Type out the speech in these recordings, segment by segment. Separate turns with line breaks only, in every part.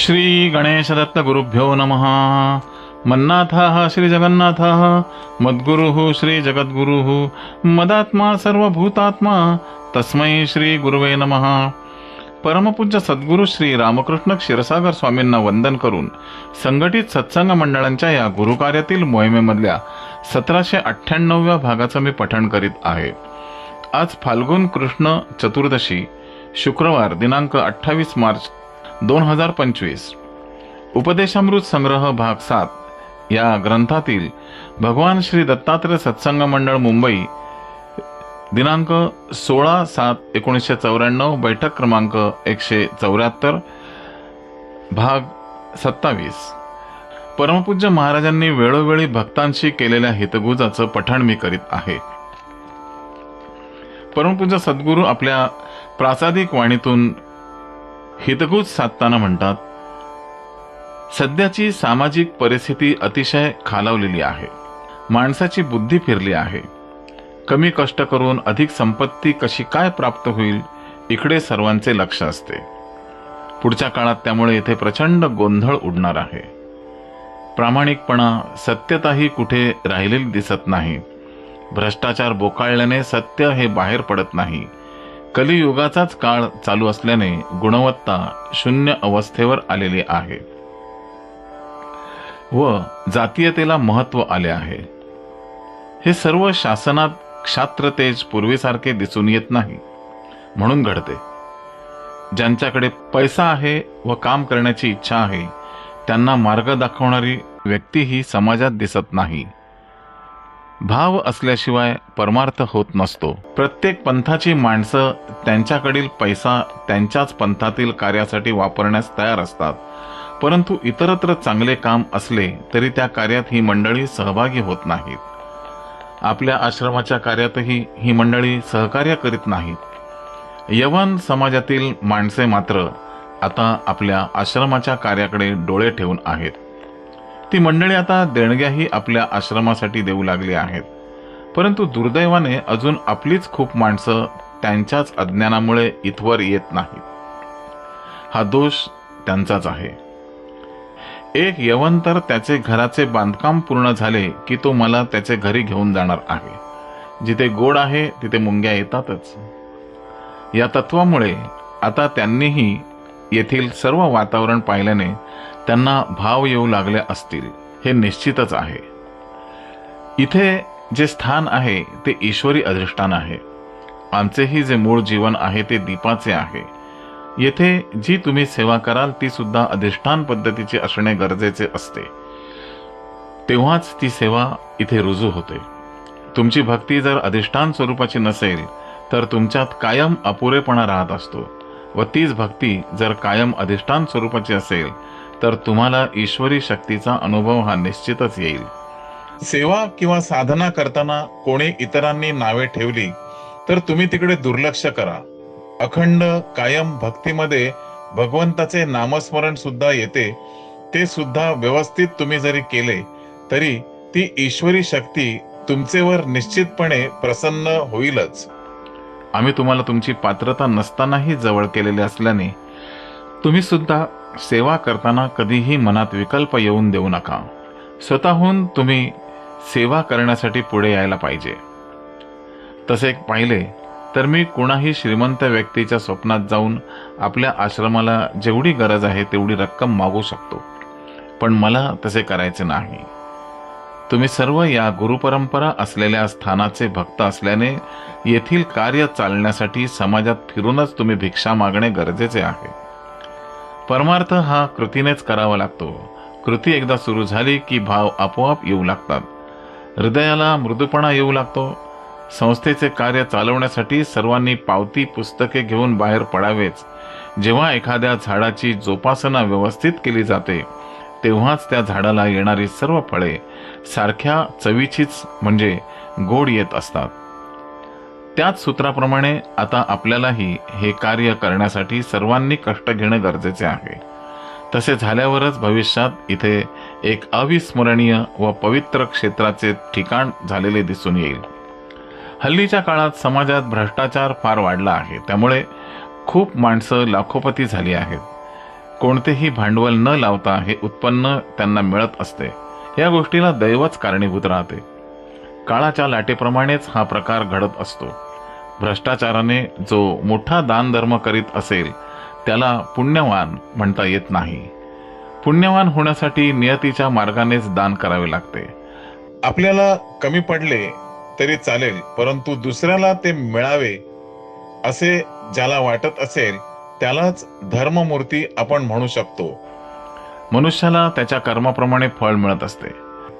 श्री गणेशदत्त गुरुभ्यो नमः। मन्नाथः श्रीजगन्नाथः मद्गुरुः श्रीजगद्गुरुः मदात्मा सर्वभूतात्मा तस्मै श्री गुरुवे नमः। परमपूज्य सद्गुरू श्री रामकृष्ण क्षीरसागर स्वामींना वंदन करून संघटित सत्संग मंडळांच्या या गुरुकार्यातील मोहिमेमधल्या सतराशे अठ्ठ्याण्णवव्या भागाचं मी पठण करीत आहे. आज फाल्गुन कृष्ण चतुर्दशी शुक्रवार दिनांक अठ्ठावीस मार्च दोन हजार पंचवीस. उपदेशामृत संग्रह भाग सात या ग्रंथातील भगवान श्री दत्तात्रय सत्संग मंडळ मुंबई दिनांक सोळा सात एकोणीसशे चौऱ्याण्णव बैठक क्रमांक एकशे चौऱ्याहत्तर भाग सत्तावीस. परमपूज्य महाराजांनी वेळोवेळी भक्तांशी केलेल्या हितगुजाचं पठण मी करीत आहे. परमपूज्य सद्गुरू आपल्या प्रासादिक वाणीतून हितगुज साधताना म्हणतात सध्याची सामाजिक परिस्थिती अतिशय खालावलेली आहे. माणसाची बुद्धी फिरली आहे. कमी कष्ट करून अधिक संपत्ती कशी काय प्राप्त होईल इकडे सर्वांचे लक्ष असते. पुढच्या काळात त्यामुळे येथे प्रचंड गोंधळ उडणार आहे. प्रामाणिकपणा सत्यताही कुठे राहिलेली दिसत नाही. भ्रष्टाचार बोकाळल्याने सत्य हे बाहेर पडत नाही. कलियुगाचाच काळ चालू असल्याने गुणवत्ता शून्य अवस्थेवर आलेली आहे. व जातीयतेला महत्त्व आले आहे. हे सर्व शासनात क्षात्रतेज पूर्वीसारखे दिसून येत नाही म्हणून घडते. ज्यांच्याकडे पैसा आहे व काम करण्याची इच्छा आहे त्यांना मार्ग दाखवणारी व्यक्ती ही समाजात दिसत नाही. भाव असल्याशिवाय परमार्थ होत नसतो. प्रत्येक पंथाची माणसं त्यांच्याकडील पैसा त्यांच्याच पंथातील कार्यासाठी वापरण्यास तयार असतात. परंतु इतरत्र चांगले काम असले तरी त्या कार्यात ही मंडळी सहभागी होत नाहीत. आपल्या आश्रमाच्या कार्यातही ही मंडळी सहकार्य करीत नाहीत. यवन समाजातील माणसे मात्र आता आपल्या आश्रमाच्या कार्याकडे डोळे ठेवून आहेत. ती मंडळी आता देणग्याही आपल्या आश्रमासाठी देऊ लागली आहेत. परंतु दुर्दैवाने अजून आपलीच खूप माणसं त्यांच्याच अज्ञानामुळे इथवर येत नाहीत. हा दोष त्यांचाच आहे. एक यवन तर त्याचे घराचे बांधकाम पूर्ण झाले की तो मला त्याचे घरी घेऊन जाणार आहे. जिथे गोड आहे तिथे मुंग्या येतातच. या तत्वामुळे आता त्यांनीही येथील सर्व वातावरण पाहिल्याने त्यांना भाव येऊ लागले असतील हे निश्चितच आहे. इथे जे स्थान आहे ते ईश्वरी अधिष्ठान आहे. आमचेही जे मूळ जीवन आहे ते दीपाचे आहे. येथे जी तुम्ही सेवा कराल ती सुद्धा अधिष्ठान पद्धतीची असणे गरजेचे असते. तेव्हाच ती सेवा इथे रुजू होते. तुमची भक्ती जर अधिष्ठान स्वरूपाची नसेल तर तुमच्यात कायम अपुरेपणा राहत असतो. व तीच भक्ती जर कायम अधिष्ठान स्वरूपाची असेल तर तुम्हाला ईश्वरी शक्तीचा अनुभव हा निश्चितच येईल. सेवा किंवा साधना करताना कोणी इतरांनी नावे ठेवली तर तुम्ही तिकडे दुर्लक्ष करा. अखंड कायम भक्तीमध्ये भगवंताचे नामस्मरण सुद्धा येते. ते सुद्धा व्यवस्थित तुम्ही जरी केले तरी ती ईश्वरी शक्ती तुमचेवर निश्चितपणे प्रसन्न होईलच. आम्ही तुम्हाला तुमची पात्रता नसतानाही जवळ केलेले असल्याने तुम्ही सुद्धा सेवा करताना कधीही मनात विकल्प येऊन देऊ नका. स्वतःहून तुम्ही सेवा करण्यासाठी पुढे यायला पाहिजे. तसे पाहिले तर मी कुणाही श्रीमंत व्यक्तीच्या स्वप्नात जाऊन आपल्या आश्रमाला जेवढी गरज आहे तेवढी रक्कम मागू शकतो. पण मला तसे करायचे नाही. तुम्ही सर्व या गुरुपरंपरा असलेल्या स्थानाचे भक्त असल्याने येथील कार्य चालण्यासाठी समाजात फिरूनच तुम्ही भिक्षा मागणे गरजेचे आहे. परमार्थ हा कृतीनेच करावा लागतो. कृती एकदा सुरू झाली की भाव आपोआप येऊ लागतात. हृदयाला मृदूपणा येऊ लागतो. संस्थेचे कार्य चालवण्यासाठी सर्वांनी पावती पुस्तके घेऊन बाहेर पडावेच जेव्हा एखाद्या झाडाची जोपासना व्यवस्थित केली जाते तेव्हाच त्या झाडाला येणारी सर्व फळे सारख्या चवीचीच म्हणजे गोड येत असतात. त्याच सूत्राप्रमाणे आता आपल्यालाही हे कार्य करण्यासाठी सर्वांनी कष्ट घेणे गरजेचे आहे. तसे झाल्यावरच भविष्यात इथे एक अविस्मरणीय व पवित्र क्षेत्राचे ठिकाण झालेले दिसून येईल. हल्लीच्या काळात समाजात भ्रष्टाचार फार वाढला आहे त्यामुळे खूप माणसं लाखोपती झाली आहेत. कोणतेही भांडवल न लावता हे उत्पन्न त्यांना मिळत असते. या गोष्टीला दैवच कारणीभूत राहते. काळाच्या लाटेप्रमाणेच हा प्रकार घडत असतो. भ्रष्टाचाराने जो मोठा दानधर्म करीत असेल त्याला पुण्यवान म्हणता येत नाही. पुण्यवान होण्यासाठी नियतीच्या मार्गानेच दान करावे लागते.
आपल्याला कमी पडले तरी चालेल परंतु दुसऱ्याला ते मिळावे असे ज्याला वाटत असेल त्यालाच धर्ममूर्ती आपण म्हणू शकतो.
मनुष्याला त्याच्या कर्माप्रमाणे फळ मिळत असते.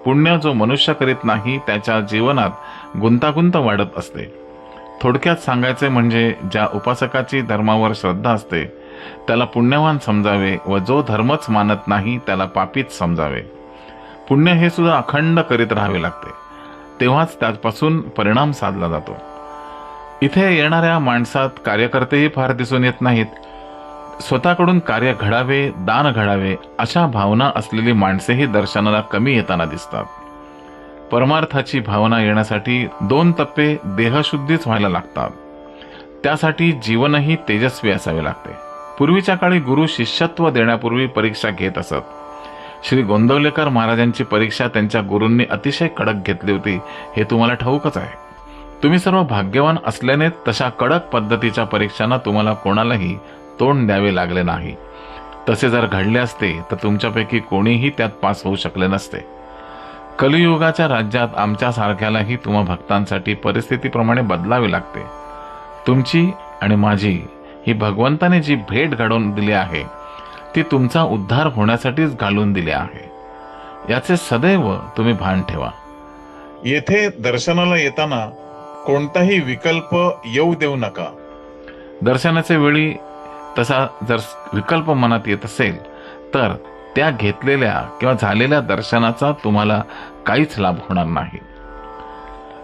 पुण्य जो मनुष्य करीत नाही त्याच्या जीवनात गुंतागुंत वाढत असते. थोडक्यात सांगायचे म्हणजे ज्या उपासकाची धर्मावर श्रद्धा असते त्याला पुण्यवान समजावे व जो धर्मच मानत नाही त्याला पापीच समजावे. पुण्य हे सुद्धा अखंड करीत राहावे लागते. तेव्हाच त्यापासून परिणाम साधला जातो. इथे येणाऱ्या माणसात कार्यकर्तेही फार दिसून येत नाहीत. स्वतःकडून कार्य घडावे दान घडावे अशा भावना असलेली माणसेही दर्शनाला कमी येताना दिसतात. परमार्थाची भावना येण्यासाठी दोन टप्पे देहशुद्धीच व्हायला लागतात. त्यासाठी जीवनही तेजस्वी असावे लागते. पूर्वीच्या काळी गुरु शिष्यत्व देण्यापूर्वी परीक्षा घेत असत. श्री गोंदवलेकर महाराजांची परीक्षा त्यांच्या गुरूंनी अतिशय कडक घेतली होती हे तुम्हाला ठाऊकच आहे. तुम्ही सर्व भाग्यवान असल्याने तशा कडक पद्धतीच्या परीक्षांना तुम्हाला कोणालाही तोंड द्यावे लागले नाही. तसे जर घडले असते तर तुमच्यापैकी कोणीही त्यात पास होऊ शकले नसते. कलियुगाच्या राज्यात आमच्या सारख्यालाही तुम्हा भक्तांसाठी परिस्थितीप्रमाणे बदलावे लागते. तुमची आणि माझी ही भगवंताने जी भेट घडवून दिली आहे ती तुमचा उद्धार होण्यासाठीच घालून दिली आहे. याचे सदैव तुम्ही भान ठेवा.
येथे दर्शनाला येताना कोणताही विकल्प येऊ देऊ नका.
दर्शनाच्या वेळी तसा जर विकल्प मनात येत असेल तर त्या घेतलेल्या किंवा झालेल्या दर्शनाचा तुम्हाला काहीच लाभ होणार नाही.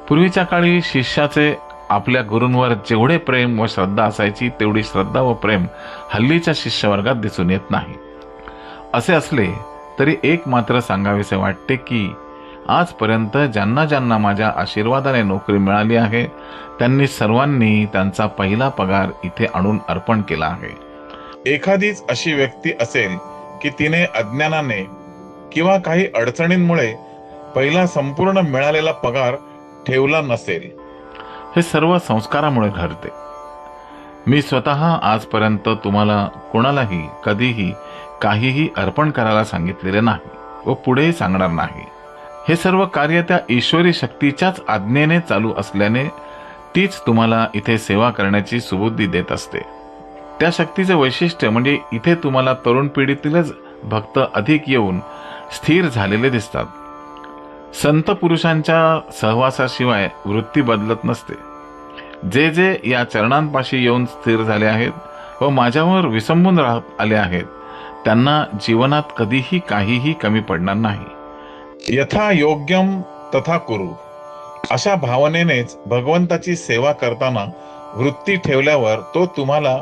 पूर्वीच्या काळी शिष्याचे आपल्या गुरूंवर जेवढे प्रेम व श्रद्धा असायची तेवढी श्रद्धा व प्रेम हल्लीच्या शिष्यवर्गात दिसून येत नाही. असे असले तरी एक मात्र सांगावेसे वाटते की आजपर्यंत ज्यांना ज्यांना माझ्या आशीर्वादाने नोकरी मिळाली आहे त्यांनी सर्वांनी त्यांचा पहिला पगार इथे आणून अर्पण केला आहे.
एखादीच अशी व्यक्ती असेल की तिने अज्ञानाने किंवा काही अडचणींमुळे पहिला संपूर्ण मिळालेला पगार ठेवला नसेल.
हे सर्व संस्कारामुळे घडते. मी स्वतः आजपर्यंत तुम्हाला कोणालाही कधीही काहीही अर्पण करायला सांगितलेले नाही व पुढेही सांगणार नाही. हे सर्व कार्य त्या ईश्वरी शक्तीच्याच आज्ञेने चालू असल्याने तीच तुम्हाला इथे सेवा करण्याची सुबुद्धी देत असते. त्या शक्तीचे वैशिष्ट्य म्हणजे इथे तुम्हाला तरुण पिढीतीलच भक्त अधिक येऊन स्थिर झालेले दिसतात. संत पुरुषांच्या सहवासाशिवाय वृत्ती बदलत नसते. जे जे या चरणांपाशी येऊन स्थिर झाले आहेत व माझ्यावर विसंबून राहत आले आहेत त्यांना जीवनात कधीही काहीही कमी पडणार नाही.
यथा योग्यम तथा कुरु. अशा भावनेनेच भगवंताची सेवा करताना वृत्ती ठेवल्यावर तो तुम्हाला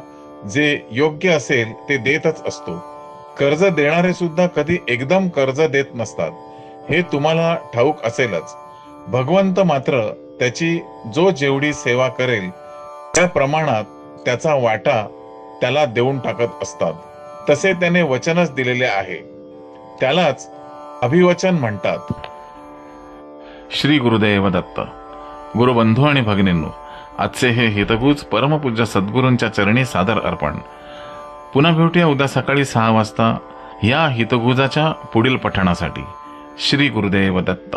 जे योग्य असेल ते देतच असतो. कर्ज देणारे सुद्धा कधी एकदम कर्ज देत नसतात. हे तुम्हाला ठाऊक असेलच. भगवंत मात्र त्याची जो जेवढी सेवा करेल त्या प्रमाणात त्याचा वाटा त्याला देऊन टाकत असतात. तसे त्याने वचनच दिलेले आहे. त्यालाच अभिवचन म्हणतात.
श्री गुरुदेव दत्त गुरुबंधू आणि भगिनींनो आजचे हे हितगुज परमपूज्य सद्गुरूंच्या चरणी सादर अर्पण. पुन्हा भेटूया उद्या सकाळी सहा वाजता या हितगुजाच्या पुढील पठणासाठी. श्री गुरुदेव दत्त.